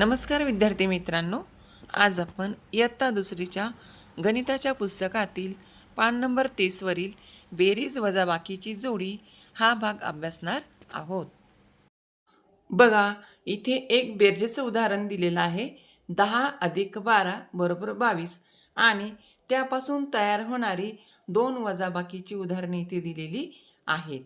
नमस्कार विद्यार्थी मित्रांनो आज आपण इयत्ता दुसरीच्या गणिताच्या पुस्तकातील पान नंबर तीसवरील बेरीज वजाबाकीची जोडी हा भाग अभ्यासणार आहोत. बघा इथे एक बेरजेचं उदाहरण दिलेलं आहे. दहा अधिक बारा बरोबर बावीस आणि त्यापासून तयार होणारी दोन वजाबाकीची उदाहरणे इथे दिलेली आहेत.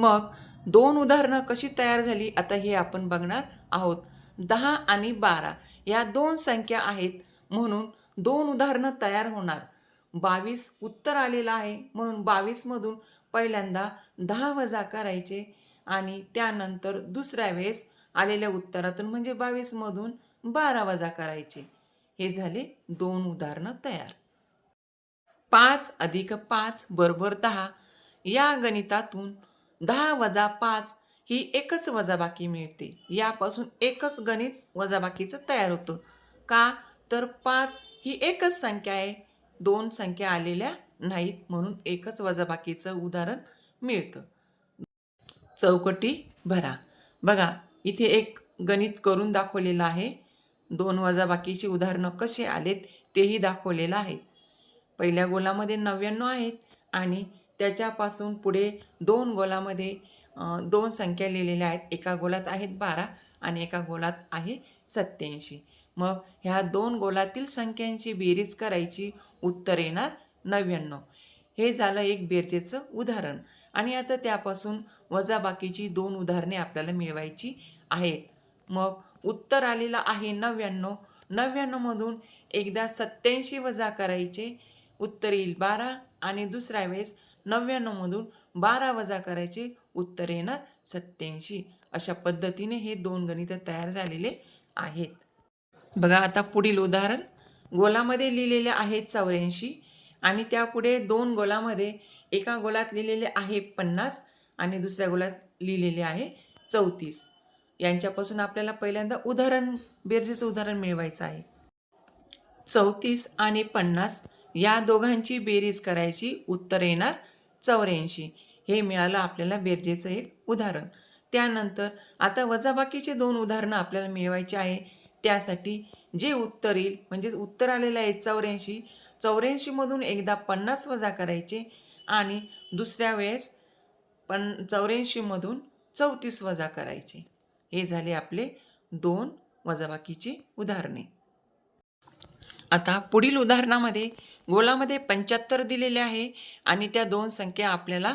मग दोन उदाहरणं कशी तयार झाली आता हे आपण बघणार आहोत. दहा आणि बारा या दोन संख्या आहेत म्हणून दोन उदाहरणं तयार होणार. बावीस उत्तर आलेलं आहे म्हणून बावीसमधून पहिल्यांदा दहा वजा करायचे आणि त्यानंतर दुसऱ्या वेळेस आलेल्या उत्तरातून म्हणजे बावीसमधून बारा वजा करायचे. हे झाले दोन उदाहरणं तयार. पाच अधिक पाच बरोबर दहा. या गणितातून दहा वजा पाच ही एकच वजाबाकी मिळते. यापासून एकच गणित वजाबाकीचं तयार होतं. का? तर पाच ही एकच संख्या आहे. दोन संख्या आलेल्या नाहीत म्हणून एकच वजाबाकीचं उदाहरण मिळतं. चौकटी भरा. बघा इथे एक गणित करून दाखवलेलं आहे. दोन वजाबाकीची उदाहरणं कसे आलेत तेही दाखवलेलं आहे. पहिल्या गोलामध्ये नव्याण्णव आहेत आणि त्याच्यापासून पुढे दोन गोलामध्ये दोन संख्या लिहिलेल्या आहेत. एका गोलात आहेत बारा आणि एका गोलात आहे सत्याऐंशी मग ह्या दोन गोलातील संख्यांची बेरीज करायची उत्तर येणार नव्याण्णव. हे झालं एक बेरजेचं उदाहरण. आणि आता त्यापासून वजाबाकीची दोन उदाहरणे आपल्याला मिळवायची आहेत. मग उत्तर आलेलं आहे नव्याण्णव. नव्याण्णवमधून एकदा सत्याऐंशी वजा करायचे उत्तर येईल बारा. आणि दुसऱ्या वेळेस नव्याण्णवमधून बारा वजा करायचे उत्तर येणार सत्याऐंशी अशा पद्धतीने हे दोन गणित तयार झालेले आहेत. बघा आता पुढील उदाहरण. गोलामध्ये लिहिलेले आहे चौऱ्याऐंशी आणि त्यापुढे दोन गोलामध्ये एका गोलात लिहिलेले आहे पन्नास आणि दुसऱ्या गोलात लिहिलेले आहे चौतीस. यांच्यापासून आपल्याला पहिल्यांदा उदाहरण बेरजेचं उदाहरण मिळवायचं आहे. चौतीस आणि पन्नास या दोघांची बेरीज करायची. उत्तर येणार चौऱ्याऐंशी. हे मिळालं आपल्याला बेरजेचं एक उदाहरण. त्यानंतर आता वजाबाकीचे दोन उदाहरणं आपल्याला मिळवायचे आहे. त्यासाठी जे उत्तर येईल म्हणजेच उत्तर आलेलं आहे चौऱ्याऐंशी चौऱ्याऐंशीमधून एकदा पन्नास वजा करायचे आणि दुसऱ्या वेळेस पण चौऱ्याऐंशीमधून चौतीस वजा करायचे. हे झाले आपले दोन वजाबाकीची उदाहरणे. आता पुढील उदाहरणामध्ये गोलामध्ये पंच्याहत्तर दिलेले आहे आणि त्या दोन संख्या आपल्याला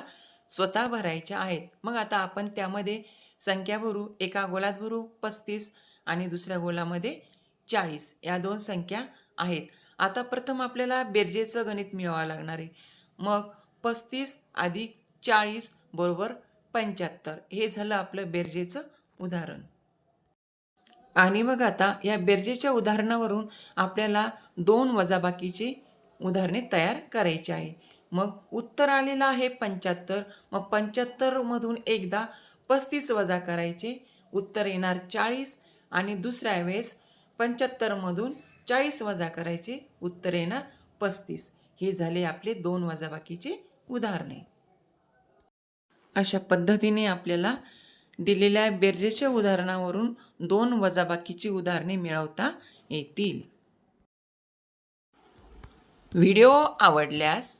स्वतः भरायच्या आहेत. मग आता आपण त्यामध्ये संख्या भरू. एका गोलात भरू पस्तीस आणि दुसऱ्या गोलामध्ये चाळीस. या दोन संख्या आहेत. आता प्रथम आपल्याला बेरजेचं गणित मिळवावं लागणार आहे. मग पस्तीस अधिक चाळीस बरोबर पंच्याहत्तर. हे झालं आपलं बेरजेचं उदाहरण. आणि मग आता या बेरजेच्या उदाहरणावरून आपल्याला दोन वजाबाकीची उदाहरणे तयार करायची आहे. मग उत्तर आलेलं आहे पंच्याहत्तर. मग पंच्याहत्तरमधून एकदा पस्तीस वजा करायचे. उत्तर येणार चाळीस आणि दुसऱ्या वेळेस पंच्याहत्तरमधून चाळीस वजा करायचे. उत्तर येणार पस्तीस. हे झाले आपले दोन वजाबाकीचे उदाहरणे. अशा पद्धतीने आपल्याला दिलेल्या बेर्जेच्या उदाहरणावरून दोन वजाबाकीची उदाहरणे मिळवता येतील. व्हिडिओ आवडल्यास